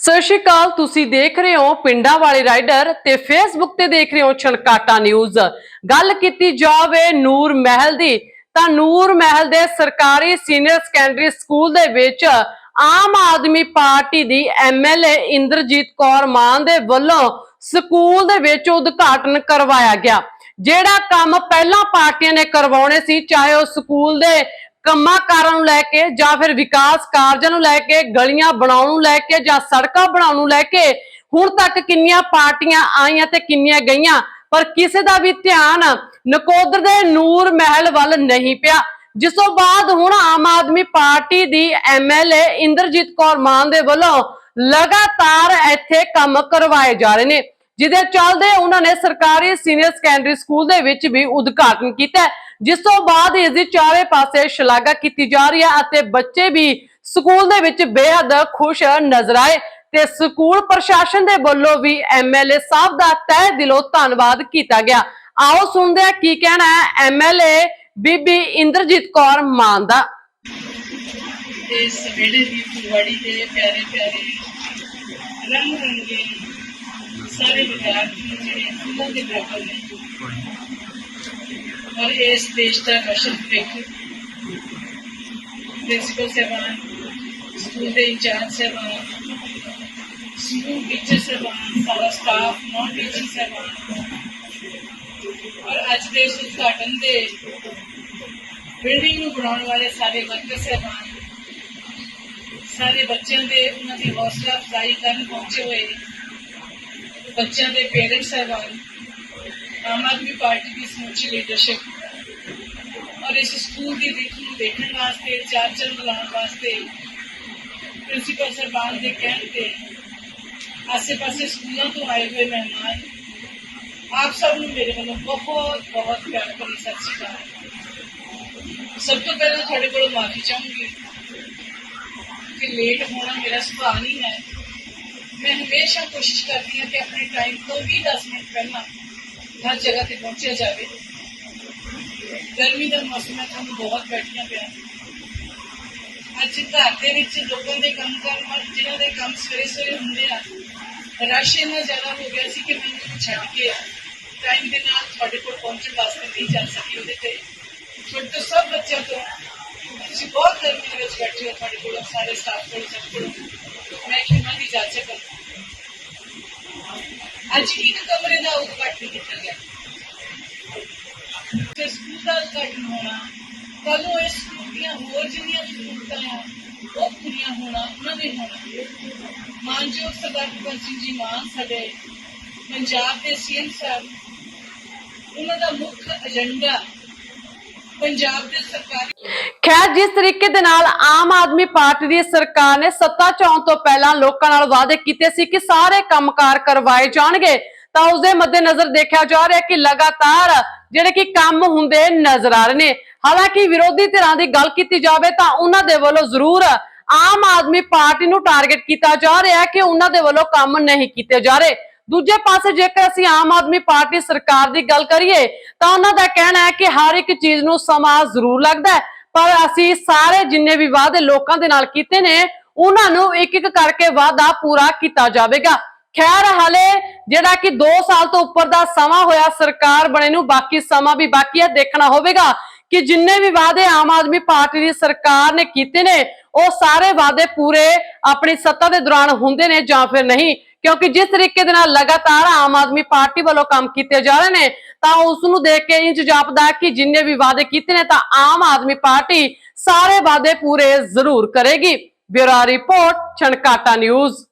ਸਤਿ ਸ਼੍ਰੀ ਅਕਾਲ, ਤੁਸੀਂ ਦੇਖ ਰਹੇ ਹੋ ਪਿੰਡਾਂ ਵਾਲੇ ਰਾਈਡਰ ਤੇ ਫੇਸਬੁੱਕ ਤੇ ਦੇਖ ਰਹੇ ਹੋ ਛਣਕਾਟਾ ਨਿਊਜ਼। ਗੱਲ ਕੀਤੀ ਜਾਵੇ ਨੂਰ ਮਹਿਲ ਦੀ, ਤਾਂ ਨੂਰ ਮਹਿਲ ਦੇ ਸਰਕਾਰੀ ਸੀਨੀਅਰ ਸੈਕੰਡਰੀ ਸਕੂਲ ਦੇ ਵਿੱਚ ਆਮ ਆਦਮੀ ਪਾਰਟੀ ਦੀ ਐਮਐਲਏ ਇੰਦਰਜੀਤ ਕੌਰ ਮਾਨ ਦੇ ਵੱਲੋਂ ਸਕੂਲ ਦੇ ਵਿੱਚ ਉਦਘਾਟਨ ਕਰਵਾਇਆ ਗਿਆ। ਜਿਹੜਾ ਕੰਮ ਪਹਿਲਾਂ ਪਾਰਟੀਆਂ ਨੇ ਕਰਵਾਉਣੇ ਸੀ, ਚਾਹੇ ਉਹ ਸਕੂਲ ਦੇ ਕੰਮਾਂ ਕਾਰਾਂ ਨੂੰ ਲੈ ਕੇ ਜਾਂ ਫਿਰ ਵਿਕਾਸ ਕਾਰਜਾਂ ਨੂੰ ਲੈ ਕੇ, ਗਲੀਆਂ ਬਣਾਉਣ ਨੂੰ ਲੈ ਕੇ ਜਾਂ ਸੜਕਾਂ ਬਣਾਉਣ ਨੂੰ ਲੈ ਕੇ, ਹੁਣ ਤੱਕ ਕਿੰਨੀਆਂ ਪਾਰਟੀਆਂ ਆਈਆਂ ਤੇ ਕਿੰਨੀਆਂ ਗਈਆਂ, ਪਰ ਕਿਸੇ ਦਾ ਵੀ ਧਿਆਨ ਨਕੋਦਰ ਦੇ ਨੂਰ ਮਹਿਲ ਵੱਲ ਨਹੀਂ ਪਿਆ। ਜਿਸ ਤੋਂ ਬਾਅਦ ਹੁਣ ਆਮ ਆਦਮੀ ਪਾਰਟੀ ਦੀ ਐਮਐਲਏ ਇੰਦਰਜੀਤ ਕੌਰ ਮਾਨ ਦੇ ਵੱਲੋਂ ਲਗਾਤਾਰ ਇੱਥੇ ਕੰਮ ਕਰਵਾਏ ਜਾ ਰਹੇ ਨੇ, ਜਿਹਦੇ ਚੱਲਦੇ ਉਹਨਾਂ ਨੇ ਸਰਕਾਰੀ ਸੀਨੀਅਰ ਸੈਕੰਡਰੀ ਸਕੂਲ ਦੇ ਵਿੱਚ ਵੀ ਉਦਘਾਟਨ ਕੀਤਾ ਜਿਸ ਤੋਂ ਬਾਅਦ ਇਸ ਦੀ ਚਾਰੇ ਪਾਸੇ ਸ਼ਲਾਘਾ ਕੀਤੀ ਜਾ ਰਹੀ ਹੈ ਅਤੇ ਬੱਚੇ ਵੀ ਸਕੂਲ ਦੇ ਵਿੱਚ ਬੇहद ਖੁਸ਼ ਨਜ਼ਰ ਆਏ ਤੇ ਸਕੂਲ ਪ੍ਰਸ਼ਾਸਨ ਦੇ ਵੱਲੋਂ ਵੀ ਐਮਐਲਏ ਸਾਹਿਬ ਦਾ ਤਹਿ ਦਿਲੋਂ ਧੰਨਵਾਦ ਕੀਤਾ ਗਿਆ। ਆਓ ਸੁਣਦੇ ਹਾਂ ਕੀ ਕਹਿਣਾ ਹੈ ਐਮਐਲਏ ਬੀਬੀ ਇੰਦਰਜੀਤ ਕੌਰ ਮਾਨ ਦਾ। ਤੇ ਸਵੇੜੇ ਦੀ ਫੁਲਵਾੜੀ ਦੇ ਪਿਆਰੇ ਪਿਆਰੇ ਰੰਗ ਰੰਗੇ ਸਾਰੇ ਵਿਦਿਆਰਥੀ ਜਿਹੜੇ ਫੁੱਲਾਂ ਦੇ ਬਰਾਬਰ ਨੇ ਔਰ ਇਸ ਦੇਸ਼ ਦਾ ਰੋਸ਼ਨ ਭਵਿੱਖ ਪ੍ਰਿੰਸੀਪਲ ਸਾਹਿਬਾਨ ਸਕੂਲ ਦੇ ਇੰਚਾਰਜ ਸਾਹਿਬਾਨ ਸਕੂਲ ਟੀਚਰ ਸਾਹਿਬਾਨ ਸਾਰਾ ਸਟਾਫ ਨੌਨ ਟੀਚਿੰਗ ਸਾਹਿਬਾਨ ਔਰ ਅੱਜ ਦੇ ਇਸ ਉਦਘਾਟਨ ਦੇ ਬਿਲਡਿੰਗ ਨੂੰ ਬਣਾਉਣ ਵਾਲੇ ਸਾਰੇ ਵਰਕਰ ਸਾਹਿਬਾਨ ਸਾਰੇ ਬੱਚਿਆਂ ਦੇ ਉਹਨਾਂ ਦੀ ਹੌਸਲਾ ਅਫਜ਼ਾਈ ਕਰਨ ਪਹੁੰਚੇ ਹੋਏ ਬੱਚਿਆਂ ਦੇ ਪੇਰੈਂਟਸ ਸਾਹਿਬਾਨ ਆਮ ਆਦਮੀ ਪਾਰਟੀ ਦੀ ਸਮੁੱਚੀ ਲੀਡਰਸ਼ਿਪ ਔਰ ਇਸ ਸਕੂਲ ਦੀ ਦਿੱਖ ਨੂੰ ਦੇਖਣ ਵਾਸਤੇ ਚਾਰ ਚੰਦ ਲਾਉਣ ਵਾਸਤੇ ਪ੍ਰਿੰਸੀਪਲ ਸਾਹਿਬਾਨ ਦੇ ਕਹਿਣ ਤੇ ਆਸੇ-ਪਾਸੇ ਸਕੂਲਾਂ ਤੋਂ ਆਏ ਹੋਏ ਮਹਿਮਾਨ ਆਪ ਸਭ ਨੂੰ ਮੇਰੇ ਵੱਲੋਂ ਬਹੁਤ ਬਹੁਤ ਪਿਆਰ ਭਰੀ ਸਤਿ ਸ਼੍ਰੀ ਅਕਾਲ ਸਭ ਤੋਂ ਪਹਿਲਾਂ ਤੁਹਾਡੇ ਕੋਲੋਂ ਮਾਫੀ ਚਾਹੂੰਗੀ ਕਿ ਲੇਟ ਹੋਣਾ ਮੇਰਾ ਸੁਭਾਅ ਨਹੀਂ ਹੈ ਮੈਂ ਹਮੇਸ਼ਾ ਕੋਸ਼ਿਸ਼ ਕਰਦੀ ਹਾਂ ਕਿ ਆਪਣੇ ਟਾਈਮ ਤੋਂ ਵੀ 10 ਮਿੰਟ ਪਹਿਲਾਂ ਹਰ ਜਗ੍ਹਾ ਤੇ ਪਹੁੰਚਿਆ ਜਾਵੇ ਗਰਮੀ ਦਾ ਮੌਸਮ ਹੈ ਤੁਹਾਨੂੰ ਬਹੁਤ ਬੈਠੀਆਂ ਪਿਆ ਅੱਜ ਘਰ ਦੇ ਵਿੱਚ ਲੋਕਾਂ ਦੇ ਕੰਮ ਕਰ ਜਿਹਨਾਂ ਦੇ ਕੰਮ ਸਵੇਰੇ ਸਵੇਰੇ ਹੁੰਦੇ ਆ ਰਸ਼ ਇੰਨਾ ਜ਼ਿਆਦਾ ਹੋ ਗਿਆ ਸੀ ਕਿ ਮੈਨੂੰ ਇਹਨੂੰ ਛੱਡ ਕੇ ਟਾਈਮ ਦੇ ਨਾਲ ਤੁਹਾਡੇ ਕੋਲ ਪਹੁੰਚਣ ਵਾਸਤੇ ਨਹੀਂ ਜਾ ਸਕੀ ਉਹਦੇ ਤੇ ਛੋਟੇ ਤੋਂ ਸਭ ਬੱਚਿਆਂ ਤੋਂ ਤੁਸੀਂ ਬਹੁਤ ਗਰਮੀ ਦੇ ਵਿੱਚ ਬੈਠੇ ਹੋ ਤੁਹਾਡੇ ਕੋਲ ਸਾਰੇ ਸਟਾਫ ਕੋਲ ਸਭ ਕੋਲ ਮੈਂ ਖਿਮਾ ਦੀ ਜਾਚਕ ਹਾਂ ਅੱਜ ਇੱਕ ਕਮਰੇ ਦਾ ਉਦਘਾਟਨ ਕੀਤਾ ਗਿਆ। ਤੇ ਸਕੂਲ ਦਾ ਉਦਘਾਟਨ ਹੋਣਾ ਕੱਲ ਨੂੰ ਇਸ ਸਕੂਲ ਦੀਆਂ ਹੋਰ ਜਿੰਨੀਆਂ ਵੀ ਆ, ਉਹ ਪੂਰੀਆਂ ਹੋਣਾ, ਉਹਨਾਂ ਦੇ ਹੋਣਾ। ਮਾਨਯੋਗ ਸਰਦਾਰ ਭਗਵੰਤ ਸਿੰਘ ਜੀ ਮਾਨ ਸਾਡੇ ਪੰਜਾਬ ਦੇ ਸੀਐਮ ਸਾਹਿਬ, ਉਹਨਾਂ ਦਾ ਮੁੱਖ ਏਜੰਡਾ ਪੰਜਾਬ ਦੇ ਸਰਕਾਰੀ ਖੈਰ ਜਿਸ ਤਰੀਕੇ ਦੇ ਨਾਲ ਆਮ ਆਦਮੀ ਪਾਰਟੀ ਦੀ ਸਰਕਾਰ ਨੇ ਸੱਤਾ 'ਚ ਆਉਣ ਤੋਂ ਪਹਿਲਾਂ ਲੋਕਾਂ ਨਾਲ ਵਾਅਦੇ ਕੀਤੇ ਸੀ ਕਿ ਸਾਰੇ ਕੰਮਕਾਰ ਕਰਵਾਏ ਜਾਣਗੇ, ਤਾਂ ਉਸ ਦੇ ਮੱਦੇਨਜ਼ਰ ਦੇਖਿਆ ਜਾ ਰਿਹਾ ਕਿ ਲਗਾਤਾਰ ਜਿਹੜੇ ਕਿ ਕੰਮ ਹੁੰਦੇ ਨਜ਼ਰ ਆ ਰਹੇ ਨੇ। ਹਾਲਾਂਕਿ ਵਿਰੋਧੀ ਧਿਰਾਂ ਦੀ ਗੱਲ ਕੀਤੀ ਜਾਵੇ ਤਾਂ ਉਹਨਾਂ ਦੇ ਵੱਲੋਂ ਜ਼ਰੂਰ ਆਮ ਆਦਮੀ ਪਾਰਟੀ ਨੂੰ ਟਾਰਗੇਟ ਕੀਤਾ ਜਾ ਰਿਹਾ ਹੈ ਕਿ ਉਹਨਾਂ ਦੇ ਵੱਲੋਂ ਕੰਮ ਨਹੀਂ ਕੀਤੇ ਜਾ ਰਹੇ। ਦੂਜੇ ਪਾਸੇ ਜੇਕਰ ਅਸੀਂ ਆਮ ਆਦਮੀ ਪਾਰਟੀ ਸਰਕਾਰ ਦੀ ਗੱਲ ਕਰੀਏ, ਤਾਂ ਉਹਨਾਂ ਦਾ ਕਹਿਣਾ ਹੈ ਕਿ ਹਰ ਇੱਕ ਚੀਜ਼ ਨੂੰ ਸਮਾਂ ਜ਼ਰੂਰ ਲੱਗਦਾ ਹੈ। ਪਰ ਅਸੀਂ ਸਾਰੇ ਜਿੰਨੇ ਵੀ ਵਾਅਦੇ ਲੋਕਾਂ ਦੇ ਨਾਲ ਕੀਤੇ ਨੇ, ਉਹਨਾਂ ਨੂੰ ਇੱਕ ਇੱਕ ਕਰਕੇ ਵਾਅਦਾ ਪੂਰਾ ਕੀਤਾ ਜਾਵੇਗਾ। ਖੈਰ, ਹਾਲੇ ਜਿਹੜਾ ਕਿ 2 ਸਾਲ ਤੋਂ ਉੱਪਰ ਦਾ ਸਮਾਂ ਹੋਇਆ, ਸਰਕਾਰ ਬਣੇ ਨੂੰ ਬਾਕੀ ਸਮਾਂ ਵੀ ਬਾਕੀ ਹੈ, ਦੇਖਣਾ ਹੋਵੇਗਾ ਕਿ ਜਿੰਨੇ ਵੀ ਵਾਅਦੇ ਆਮ ਆਦਮੀ ਪਾਰਟੀ ਦੀ ਸਰਕਾਰ ਨੇ ਕੀਤੇ ਨੇ, ਉਹ ਸਾਰੇ ਵਾਅਦੇ ਪੂਰੇ ਆਪਣੀ ਸੱਤਾ ਦੇ ਦੌਰਾਨ ਹੁੰਦੇ ਨੇ ਜਾਂ ਫਿਰ ਨਹੀਂ। ਕਿਉਂਕਿ ਜਿਸ ਤਰੀਕੇ ਦੇ ਨਾਲ ਲਗਾਤਾਰ ਆਮ ਆਦਮੀ ਪਾਰਟੀ ਵੱਲੋਂ ਕੰਮ ਕੀਤੇ ਜਾ ਰਹੇ ਨੇ, ਤਾਂ ਉਸ ਨੂੰ ਦੇਖ ਕੇ ਇੰਜ ਜਾਪਦਾ ਕਿ ਜਿੰਨੇ ਵੀ ਵਾਅਦੇ ਕੀਤੇ ਨੇ, ਤਾਂ ਆਮ ਆਦਮੀ ਪਾਰਟੀ ਸਾਰੇ ਵਾਅਦੇ ਪੂਰੇ ਜ਼ਰੂਰ ਕਰੇਗੀ। Bureau report, Chhankata news.